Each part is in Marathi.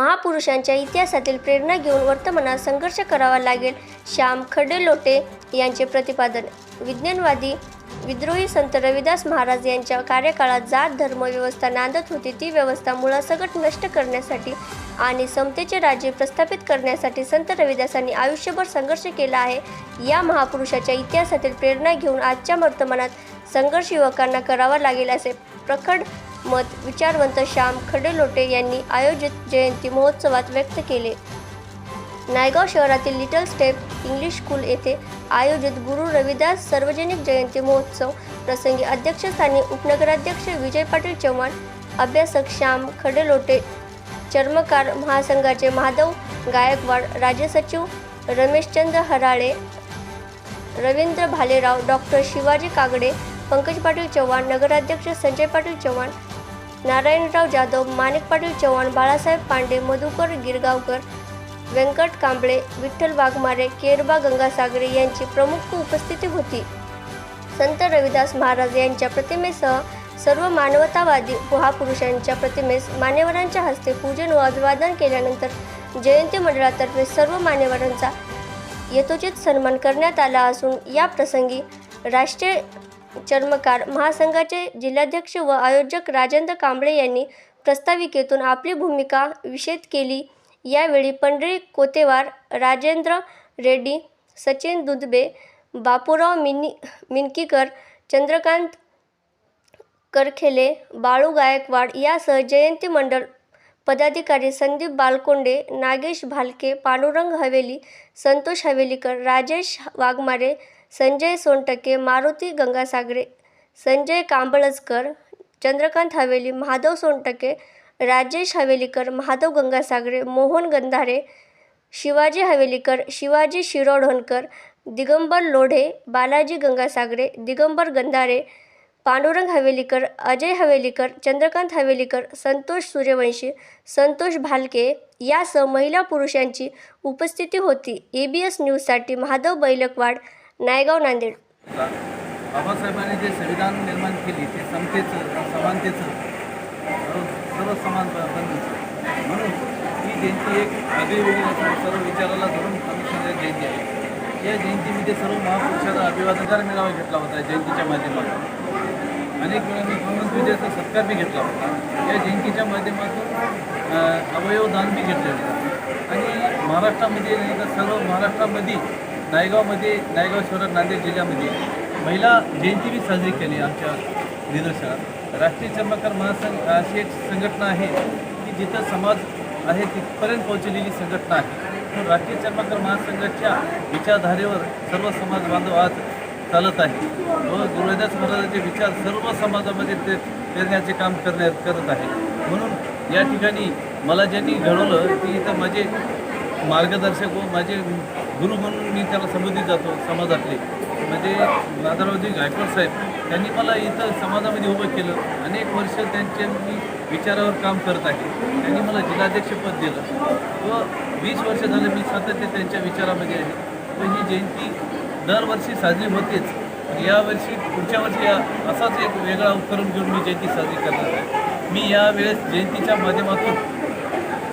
महापुरुषांच्या इतिहासातील प्रेरणा घेऊन वर्तमानात संघर्ष करावा लागेल. श्याम खडेलोटे यांचे प्रतिपादन. विज्ञानवादी विद्रोही संत रविदास महाराज यांच्या कार्यकाळात जात धर्म व्यवस्था नांदत होती. ती व्यवस्था मुळासकट नष्ट करण्यासाठी आणि समतेचे राज्य प्रस्थापित करण्यासाठी संत रविदासांनी आयुष्यभर संघर्ष केला आहे. या महापुरुषाच्या इतिहासातील प्रेरणा घेऊन आजच्या वर्तमानात संघर्ष युवकांना करावा लागेल असे प्रखड मत विचारवंत श्याम खडेलोटे यांनी आयोजित जयंती महोत्सवात व्यक्त केले. नायगाव शहरातील लिटल स्टेप इंग्लिश स्कूल येथे आयोजित गुरु रविदास सार्वजनिक जयंती महोत्सव प्रसंगी अध्यक्षस्थानी उपनगराध्यक्ष विजय पाटील चव्हाण अभ्यासक श्याम खडेलोटे चर्मकार महासंघाचे माधव गायकवाड राज्य सचिव रमेशचंद्र हराळे रवींद्र भालेराव डॉक्टर शिवाजी कागडे पंकज पाटील चव्हाण नगराध्यक्ष संजय पाटील चव्हाण नारायणराव जाधव माणिक पाटील चव्हाण बाळासाहेब पांडे मधुकर गिरगावकर व्यंकट कांबळे विठ्ठल वाघमारे केरबा गंगासागरे यांची प्रमुख उपस्थिती होती. संत रविदास महाराज यांच्या प्रतिमेसह सर्व मानवतावादी महापुरुषांच्या प्रतिमेस मान्यवरांच्या हस्ते पूजन व अभिवादन केल्यानंतर जयंती मंडळातर्फे सर्व मान्यवरांचा यथोचित सन्मान करण्यात आला असून या प्रसंगी राष्ट्रीय चर्मकार महासंघाचे जिल्हाध्यक्ष व आयोजक राजेंद्र कांबळे यांनी प्रस्ताविकेतून आपली भूमिका विषद केली. यावेळी पंढरी कोतेवार राजेंद्र रेड्डी सचिन दुधबे बापूराव मिनी मिनकीकर चंद्रकांत करखेले बाळू गायकवाड यासह जयंती मंडळ पदाधिकारी संदीप बालकोंडे नागेश भालके पांडुरंग हवेली संतोष हवेलीकर राजेश वाघमारे संजय सोनटके मारुती गंगासागरे संजय कांबळजकर चंद्रकांत हवेली महादेव सोनटके राजेश हवेलीकर महादेव गंगासागरे मोहन गंधारे शिवाजी हवेलीकर शिवाजी शिरोढोणकर दिगंबर लोढे बालाजी गंगासागरे दिगंबर गंधारे पांडुरंग हवेलीकर अजय हवेलीकर चंद्रकांत हवेलीकर संतोष सूर्यवंशी संतोष भालके यासह महिला पुरुषांची उपस्थिती होती. ए बी एस न्यूजसाठी महादेव बैलकवाड नायगाव नांदेड. बाबासाहेबांनी जे संविधान निर्माण केली ते समतेचं समानतेचं? सर्व समान म्हणून ही जयंती एक आगळी वेगळी असून सर्व विचाराला धरून कमिशनर जयंती आहे. या जयंतीमध्ये सर्व महापुरुषांना अभिवादनकार मेळावा घेतला होता जयंतीच्या माध्यमातून. अनेक वेळा मी श्रीमंत विजयाचा सत्कार बी घेतला होता. या जयंतीच्या माध्यमातून अवयवदान बी घेतले होते. आणि महाराष्ट्रामध्ये नाही तर सर्व महाराष्ट्रामध्ये नायगावमध्ये नायगाव शहरात नांदेड जिल्ह्यामध्ये महिला जयंती बी साजरी केली आमच्या निदर्शनात. राष्ट्रीय चर्मकार महासंघ अशी एक संघटना आहे की जिथं समाज आहे तिथपर्यंत पोहोचलेली संघटना आहे. पण राष्ट्रीय चर्मकार महासंघाच्या विचारधारेवर सर्व समाज बांधव आज चालत आहे. व गुरुदास महाराजांचे विचार सर्व समाजामध्ये ते पेरण्याचे काम करण्यात करत आहे. म्हणून या ठिकाणी मला ज्यांनी घडवलं ती इथं माझे मार्गदर्शक व माझे गुरु म्हणून मी त्याला संबोधित जातो समाजातले. म्हणजे दादारावजी गायकवाड साहेब त्यांनी मला इथं समाजामध्ये उभं केलं. अनेक वर्ष त्यांच्या मी विचारावर काम करत आहे. त्यांनी मला जिल्हाध्यक्षपद दिलं. व वीस वर्ष झालं मी सातत्य त्यांच्या विचारामध्ये आहे. व ही जयंती दरवर्षी साजरी होतेच. यावर्षी पुढच्या वर्षी या असाच एक वेगळा उपक्रम घेऊन मी जयंती साजरी करणार आहे. मी यावेळेस जयंतीच्या माध्यमातून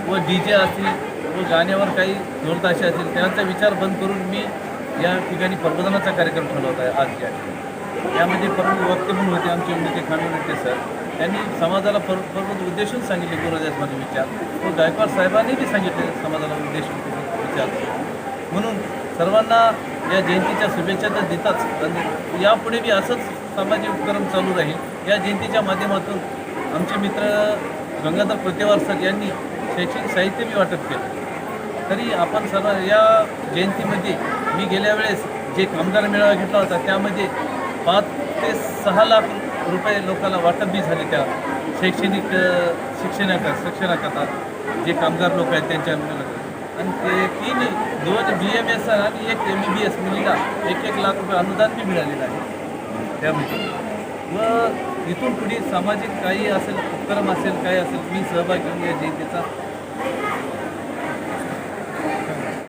व डी जे असतील व गाण्यावर काही जोरताशे असतील त्यांचा विचार बंद करून मी या ठिकाणी प्रबोधनाचा कार्यक्रम ठरवत आहे आज या ठिकाणी. यामध्ये प्रमुख वक्ते म्हणून होते आमचे उमेदवार खानवते सर. त्यांनी समाजाला पर प्रबोध उद्देशून सांगितले गुरुदास माझे विचार. व गायकवाड साहेबांनी बी सांगितले समाजाला उद्देशून विचार. म्हणून सर्वांना या जयंतीच्या शुभेच्छा तर देताच यापुढे बी असंच सामाजिक उपक्रम चालू राहील. या जयंतीच्या माध्यमातून आमचे मित्र गंगाधर कोतेवार सर यांनी शैक्षणिक साहित्य बी वाटप केलं. तरी आपण सर्व या जयंतीमध्ये मी गेल्या वेळेस जे कामगार मेळावा घेतला होता त्यामध्ये पाच ते सहा लाख रुपये लोकांना वाटप बी झाले त्या शैक्षणिक अ, शिक्षणाकर शिक्षणाकरता. जे कामगार लोक आहेत त्यांच्या मेळाव्यात. आणि ते तीन दोन बी एम एस आणि एक एम बी बी एस मुलीला एक एक लाख रुपये अनुदान बी मिळालेलं आहे. त्यामध्ये. व इथून पुढे सामाजिक काही असेल उपक्रम असेल काही असेल मी सहभाग घेऊन या जयंतीचा